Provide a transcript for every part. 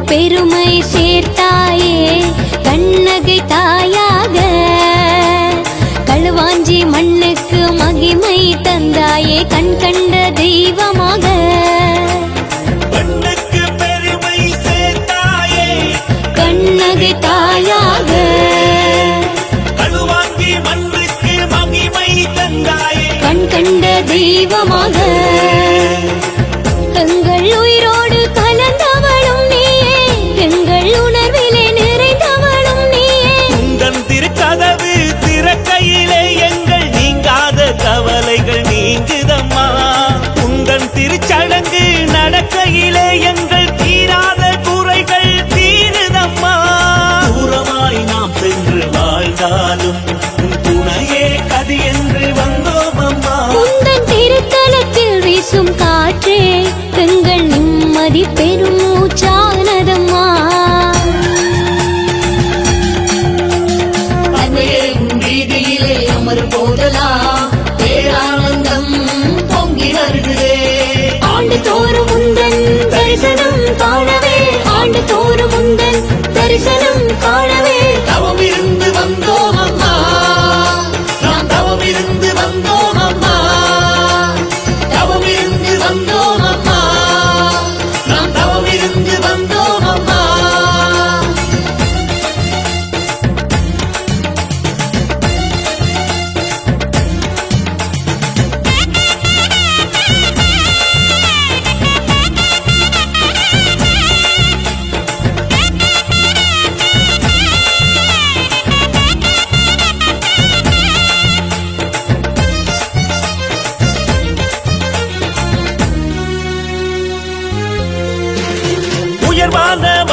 பெருமை சேர்த்தாயே கண்ணகை தாயாக. களுவாஞ்சி மண்ணுக்கு மகிமை தந்தாயே கண் கண்ட தெய்வமாக. கண்ணகை தாயாக. கண் கண்ட தெய்வமாக. வீசும் காற்றே எங்கள் நிம்மதி பெரும் மூச்சானதம்மா. வீதியிலே அமர் போதலாம் பேரானந்தம் பொங்கி வருகிறே ஆண்டு தோறும் உந்தன் தரிசனம் காணவே ஆண்டு தோறும் உந்தன் தரிசனம் காணவே.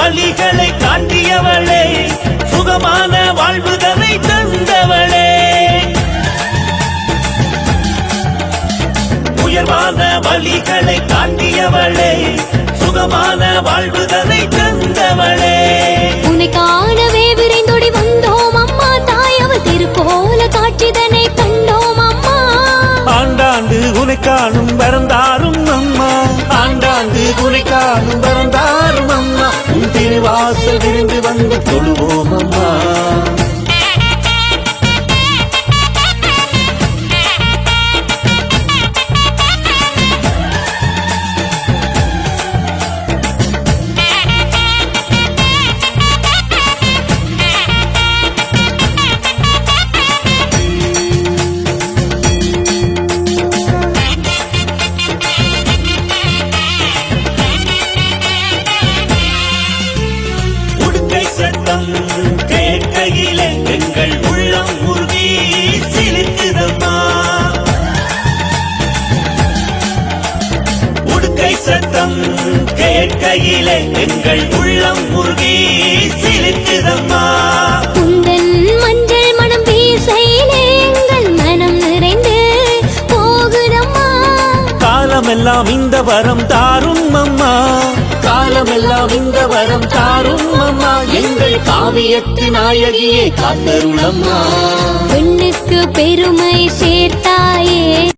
வழிகளை காட்டியவளே சுகமான வாழ்வுதனை தந்தவளே. உயர்வான வழிகளை காட்டியவளே சுகமான வாழ்வுதனை தந்த வாசல் திருவாசல் விருந்து வந்து தொழுவோம் அம்மா. கேட்கையிலே எங்கள் உள்ளம் உறுதி சிலிக்குதம்மா உடுக்கை சத்தம் கேட்கையிலே எங்கள் உள்ளம் உறுதி போகுதம்மா. காலமெல்லாம் இந்த வரம் தாரும் அம்மா காலமெல்லாம் இந்த வரம் தாரும் அம்மா எங்கள் காவியத்து நாயகியே காத்தருளம்மா பெண்ணுக்கு பெருமை சேர்த்தாயே.